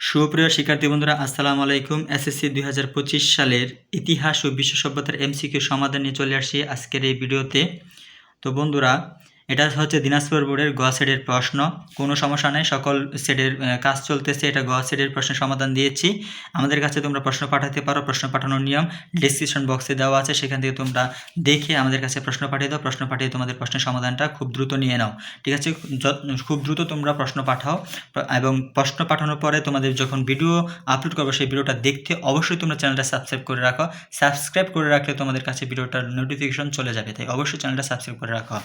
সুপ্রিয় শিক্ষার্থী বন্ধুরা, আসসালামু আলাইকুম। এসএসসি দুই হাজার পঁচিশ সালের ইতিহাস ও বিশ্ব সভ্যতার এমসিকিউ সমাধান নিয়ে চলে আসি আজকের এই ভিডিওতে। তো বন্ধুরা এটা হচ্ছে দিনাজপুর বোর্ডের গ সেটের প্রশ্ন। কোনো সমস্যা নেই, সকল সেটের কাজ চলতেছে। এটা গ সেটের প্রশ্নের সমাধান দিয়েছি। আমাদের কাছে তোমরা প্রশ্ন পাঠাতে পারো, প্রশ্ন পাঠানোর নিয়ম ডিসক্রিপশন বক্সে দেওয়া আছে। সেখান থেকে তোমরা দেখে আমাদের কাছে প্রশ্ন পাঠিয়ে দাও। প্রশ্ন পাঠিয়ে তোমাদের প্রশ্নের সমাধানটা খুব দ্রুত নিয়ে নাও। ঠিক আছে? খুব দ্রুত তোমরা প্রশ্ন পাঠাও। এবং প্রশ্ন পাঠানোর পরে তোমাদের যখন ভিডিও আপলোড করব, সেই ভিডিওটা দেখতে অবশ্যই তোমরা চ্যানেলটা সাবস্ক্রাইব করে রাখো। সাবস্ক্রাইব করে রাখলে তোমাদের কাছে ভিডিওটার নোটিফিকেশন চলে যাবে। তাই অবশ্যই চ্যানেলটা সাবস্ক্রাইব করে রাখো।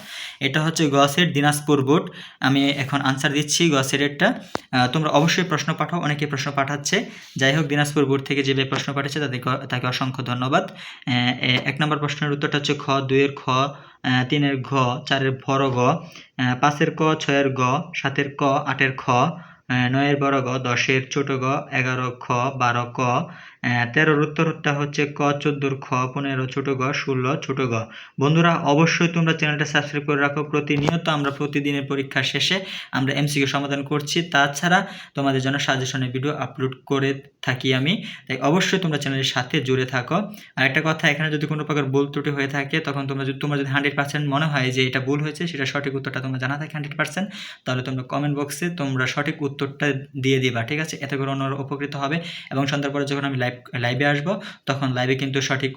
এটা হচ্ছে গসের দিনাজপুর বোর্ড। আমি এখন আনসার দিচ্ছি গোয়াসেরেরটা তোমরা অবশ্যই প্রশ্ন পাঠাও অনেকে প্রশ্ন পাঠাচ্ছে। যাই হোক দিনাজপুর বোর্ড থেকে যে প্রশ্ন পাঠিয়েছে তাদের তাকে অসংখ্য ধন্যবাদ। এক নম্বর প্রশ্নের উত্তরটা হচ্ছে খ দুইয়ের খ তিনের ঘ চারের ভর গ আহ, পাঁচের ক ছয়ের গ সাতের ক আটের খ নয়ের বড় গ, দশের ছোট গ, এগারো খ, বারো ক তেরোর উত্তরটা হচ্ছে ক, চোদ্দোর খ, পনেরো ছোট গ, ষোলো ছোট গ। বন্ধুরা, অবশ্যই তোমরা চ্যানেলটা সাবস্ক্রাইব করে রাখো প্রতিনিয়ত। আমরা প্রতিদিনের পরীক্ষা শেষে আমরা এমসিকিউ সমাধান করছি। তাছাড়া তোমাদের জন্য সাজেশনের ভিডিও আপলোড করে থাকি আমি। তাই অবশ্যই তোমরা চ্যানেলের সাথে জুড়ে থাকো। আর একটা কথা, এখানে যদি কোনো প্রকার ভুল ত্রুটি হয়ে থাকে, তখন তোমরা যদি তোমরা যদি হান্ড্রেড পার্সেন্ট মনে হয় যে এটা ভুল হয়েছে, সেটা সঠিক উত্তরটা তোমরা জানা থাকে হান্ড্রেড পার্সেন্ট তাহলে তোমরা কমেন্ট বক্সে তোমরা সঠিক উত্তরটা দিয়ে দিবা, ঠিক আছে? এতে করে অন্যরা উপকৃত হবে এবং সন্ধ্যার পরে যখন আমি লাইভ লাইভে আসব, তখন লাইভে কিন্তু সঠিক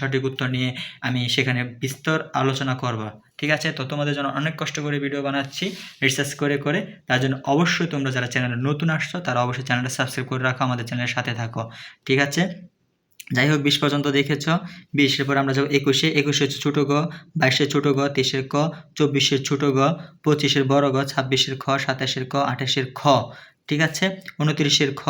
সঠিক উত্তর নিয়ে আমি সেখানে বিস্তর আলোচনা করব, ঠিক আছে? তো তোমাদের জন্য অনেক কষ্ট করে ভিডিও বানাচ্ছি রিসার্চ করে করে। তার জন্য অবশ্যই তোমরা যারা চ্যানেলে নতুন আসছো, তারা অবশ্যই চ্যানেলটা সাবস্ক্রাইব করে রাখো, আমাদের চ্যানেলের সাথে থাকো, ঠিক আছে? যাই হোক বিশ পর্যন্ত দেখেছ। বিশের পর আমরা যাব একুশে। একুশে হচ্ছে ছোটো গ, বাইশের ছোটো গ, তেইশের ক, চব্বিশের ছোটো গ, পঁচিশের বড় গ, ছাব্বিশের খ, সাতাশের ক, আঠাশের খ। ঠিক আছে? উনত্রিশের খ,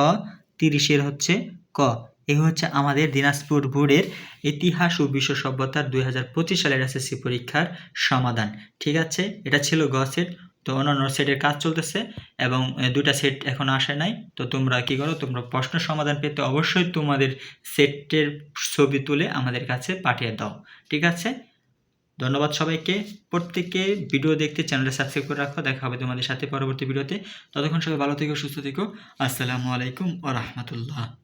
তিরিশের হচ্ছে ক। এই হচ্ছে আমাদের দিনাজপুর বোর্ডের ইতিহাস ও বিশ্ব সভ্যতার দুই হাজার পঁচিশ সালের এসএসসি পরীক্ষার সমাধান। ঠিক আছে? এটা ছিল গ সেট। তো অন্যান্য সেটের কাজ চলতেছে এবং দুটা সেট এখন আসে নাই। তো তোমরা কি করো, তোমরা প্রশ্ন সমাধান পেতে অবশ্যই তোমাদের সেটের ছবি তুলে আমাদের কাছে পাঠিয়ে দাও। ঠিক আছে? ধন্যবাদ সবাইকে। প্রত্যেককে ভিডিও দেখতে চ্যানেলটা সাবস্ক্রাইব করে রাখো। দেখা হবে তোমাদের সাথে পরবর্তী ভিডিওতে ততক্ষণ সবাই ভালো থেকো, সুস্থ থেকো। আসসালামু আলাইকুম ও রহমতুল্লাহ।